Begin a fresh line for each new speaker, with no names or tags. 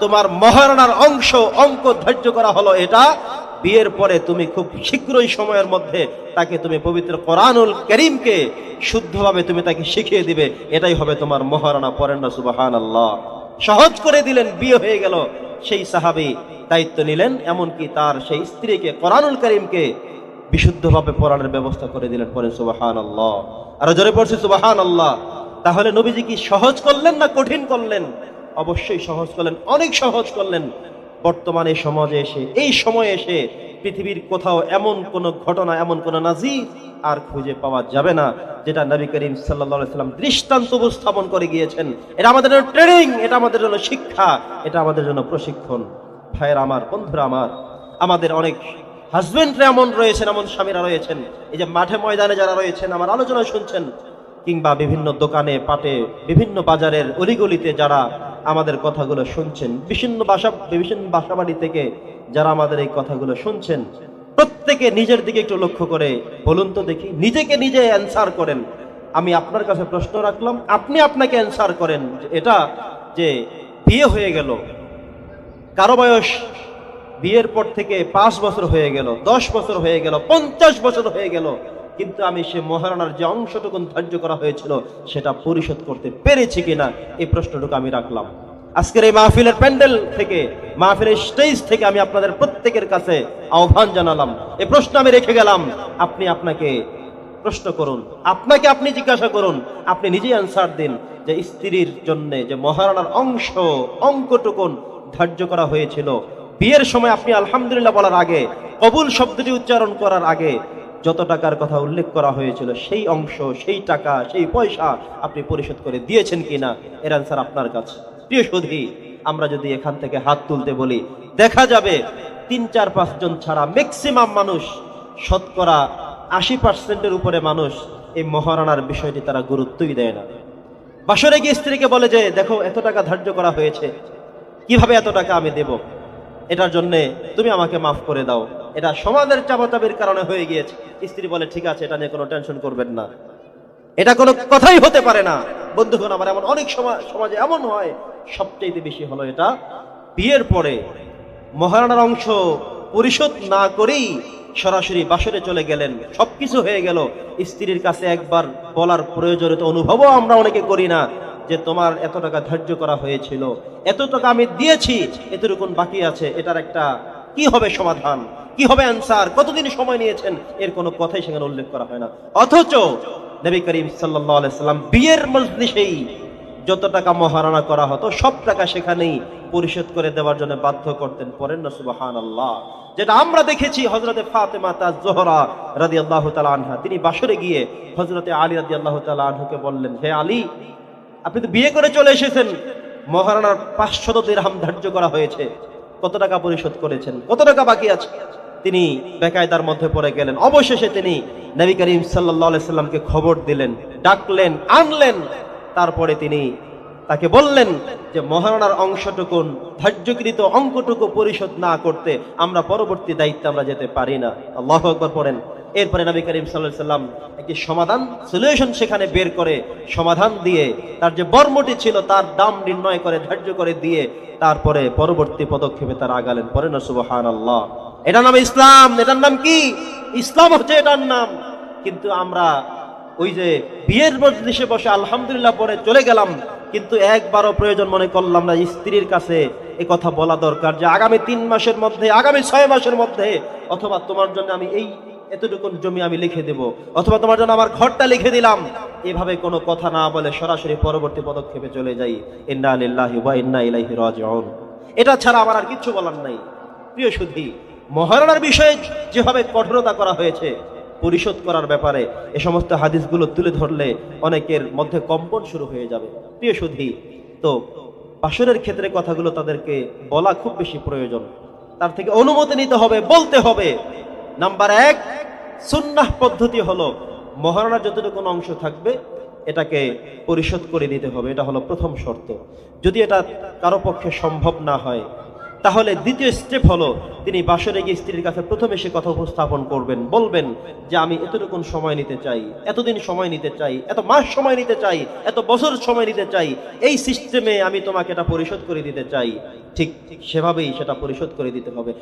তোমার মহারণার অংশ, অঙ্ক ধার্য করা হলো এটা। বিয়ের পরে তুমি খুব শীঘ্রই সময়ের মধ্যে তাকে তুমি পবিত্র কোরআনুল করিমকে শুদ্ধভাবে তুমি তাকে শিখিয়ে দিবে। এটাই হবে তোমার মহারণা পরেন না সুবাহান আল্লাহ সহজ করে দিলেন, বিয়ে হয়ে গেল। সেই সাহাবি দায়িত্ব নিলেন, এমনকি তার সেই স্ত্রীকে কোরআনুল করিমকে বিশুদ্ধভাবে পড়ানোর ব্যবস্থা করে দিলেন পরে সুবাহান আল্লাহ আরও জোরে পড়ছে সুবাহান আল্লাহ তাহলে নবীজি কি সহজ করলেন না কঠিন করলেন? অবশ্যই সহজ করলেন, অনেক সহজ করলেন। বর্তমানে সমাজে এসে, এই সময়ে এসে পৃথিবীর কোথাও এমন কোন ঘটনা, এমন কোন নাজির আর খুঁজে পাওয়া যাবে না, যেটা নবী করিম সাল্লা সাল্লাম দৃষ্টান্ত উপস্থাপন করে গিয়েছেন। এটা আমাদের জন্য ট্রেনিং এটা আমাদের জন্য শিক্ষা, এটা আমাদের জন্য প্রশিক্ষণ। ভাইয়ের আমার, বন্ধুরা আমার, আমাদের অনেক হাজবেন্ডরা এমন রয়েছেন, এমন স্বামীরা রয়েছেন, এই যে মাঠে ময়দানে যারা রয়েছেন, আমার আলোচনা শুনছেন কিংবা বিভিন্ন দোকানে, পাটে, বিভিন্ন বাজারের অলিগলিতে যারা আমাদের কথাগুলো শুনছেন বিভিন্ন বাসা বিভিন্ন বাসাবাড়ি থেকে যারা আমাদের এই কথাগুলো শুনছেন, প্রত্যেকে নিজের দিকে একটু লক্ষ্য করে বলুন তো দেখি, নিজেকে নিজে অ্যান্সার করেন। আমি আপনার কাছে প্রশ্ন রাখলাম, আপনি আপনাকে অ্যান্সার করেন এটা যে বিয়ে হয়ে গেল, কারও বয়স বিয়ের পর থেকে পাঁচ বছর হয়ে গেল, দশ বছর হয়ে গেল, পঞ্চাশ বছর হয়ে গেল কিন্তু আমি সে মহারানার যে অংশটুকুন ধার্য করা হয়েছিল, সেটা পরিশোধ করতে পেরেছি কিনা, এই প্রশ্নটুকু আমি রাখলাম। আজকের এই মাহফিলের প্যান্ডেল থেকে, মাহফিলের স্টেজ থেকে আমি আপনাদের প্রত্যেকের কাছে আহ্বান জানালাম। এ প্রশ্ন আমি রেখে গেলাম, আপনি আপনাকে প্রশ্ন করুন, আপনাকে আপনি জিজ্ঞাসা করুন, আপনি নিজেই অ্যান্সার দিন যে স্ত্রীর জন্য যে মহারানার অংশ, অঙ্কটুকুন ধার্য করা হয়েছিল। বিয়ের সময় আপনি আলহামদুলিল্লাহ বলার আগে, কবুল শব্দটি উচ্চারণ করার আগে যত টাকার কথা উল্লেখ করা হয়েছিল, সেই অংশ, সেই টাকা, সেই পয়সা আপনি পরিশোধ করে দিয়েছেন কিনা, এর অ্যান্সার আপনার কাছে। প্রিয় সুধী, আমরা যদি এখান থেকে হাত তুলতে বলি, দেখা যাবে তিন, চার পাঁচজন ছাড়া ম্যাক্সিমাম মানুষ, শতকরা আশি পার্সেন্টের উপরে মানুষ এই মহারানার বিষয়টি তারা গুরুত্বই দেয় না। বাসরে গিয়ে স্ত্রীকে বলে যে, দেখো, এত টাকা ধার্য করা হয়েছে। কীভাবে এত টাকা আমি দেব? এটার জন্য তুমি আমাকে মাফ করে দাও। এটা সমাজের চাপাচাপির কারণে হয়ে গিয়েছে। স্ত্রী বলে, ঠিক আছে, এটা নিয়ে কোনো টেনশন করবেন না। এটা কোনো কথাই হতে পারে না। বন্ধুগণ, আমার এমন অনেক সমাজে এমন হয় সবচেয়ে বেশি হলো এটা। বিয়ের পরে মহারানার অংশ পরিশোধ না করেই সরাসরি বাসরে চলে গেলেন। সবকিছু হয়ে গেল। স্ত্রীর কাছে একবার বলার প্রয়োজনীয়তা, অনুভবও আমরা অনেকে করি না। যে তোমার এত টাকা ধার্য করা হয়েছিল, এত টাকা আমি দিয়েছি, এতটুকুন বাকি আছে, এটার একটা কি হবে সমাধান, কি হবে অ্যান্সার কতদিন সময় নিয়েছেন, এর কোনো কথাই সেখানে উল্লেখ করা হয় না। অথচ নবী করিম সাল্লাম বিয়ের মজলিসেই যত টাকা মহারণা করা হতো, সব টাকা সেখানেই পরিশোধ করে দেওয়ার জন্য বাধ্য করতেন পরেন না সুবাহান আল্লাহ যেটা আমরা দেখেছি হজরতে ফাতেমা তাজ জোহরা রাদি আল্লাহ তালা আনহা, তিনি বাসরে গিয়ে হজরতে আলী রাদি আল্লাহ তালা আনহুকে বললেন, হে আলী আপনি তো বিয়ে করে চলে এসেছেন। মহারানার পাঁচশত দিরহাম ধার্য করা হয়েছে। কত টাকা পরিশোধ করেছেন? কত টাকা বাকি আছে? তিনি বেকায়দার মধ্যে পড়ে গেলেন। অবশেষে তিনি নবী করিম সাল্লাহ সাল্লামকে খবর দিলেন, ডাকলেন, আনলেন। তারপরে তিনি তাকে বললেন যে মহারানার অংশটুকুন, ধার্যকৃত অঙ্কটুকু পরিশোধ না করতে আমরা পরবর্তী দায়িত্বে আমরা যেতে পারি না। আল্লাহ একবার পড়েন। এরপরে নবী করিম সাল্লাহ সাল্লাম একটি সমাধান সলিউশন সেখানে বের করে সমাধান দিয়ে তার যে বর্মটি ছিল তার দাম নির্ণয় করে, ধার্য করে দিয়ে তারপরে পরবর্তী পদক্ষেপে তারা আগালেন। পরে না সুবহান আল্লাহ এটার নাম ইসলাম। এটার নাম কি? ইসলাম হচ্ছে এটার নাম। কিন্তু আমরা ওই যে বিয়ের মজলিসে বসে আলহামদুলিল্লাহ পরে চলে গেলাম। কিন্তু একবারও প্রয়োজন মনে করলাম না, স্ত্রীর কাছে এ কথা বলা দরকার যে আগামী তিন মাসের মধ্যে, আগামী ছয় মাসের মধ্যে, অথবা তোমার জন্য আমি এই এতটুকুন জমি আমি লিখে দেব, অথবা তোমার জন্য আমার ঘরটা লিখে দিলাম। এভাবে কোনো কথা না বলে সরাসরি পরবর্তী পদক্ষেপে চলে যাই। ইন্না আলিল্লাহি ওয়া ইন্না ইলাইহি রাজিউন। এটা ছাড়া আমার আর কিচ্ছু বলার নাই। প্রিয় সুধী, মহারণার বিষয়ে যেভাবে কঠোরতা করা হয়েছে পরিশোধ করার ব্যাপারে এ সমস্ত হাদিসগুলো তুলে ধরলে অনেকের মধ্যে কম্পন শুরু হয়ে যাবে। প্রিয় সুধী, তো বাসরের ক্ষেত্রে কথাগুলো তাদেরকে বলা খুব বেশি প্রয়োজন। তার থেকে অনুমতি নিতে হবে, বলতে হবে। নাম্বার এক, সুন্নাহ পদ্ধতি হলো মহারণার যতটুকু অংশ থাকবে, এটাকে পরিশোধ করে দিতে হবে। এটা হলো প্রথম শর্ত। যদি এটা কারও পক্ষে সম্ভব না হয় তাহলে দ্বিতীয় স্টেপ হলো তিনি বাসরে গিয়ে স্ত্রীর কাছে প্রথমে সে কথা উপস্থাপন করবেন, বলবেন যে আমি এতটুকু সময় নিতে চাই, এতদিন সময় নিতে চাই, এত মাস সময় নিতে চাই, এত বছর সময় নিতে চাই, এই সিস্টেমে আমি তোমাকে এটা পরিশোধ করে দিতে চাই। ঠিক সেভাবেই সেটা পরিশোধ করে দিতে হবে।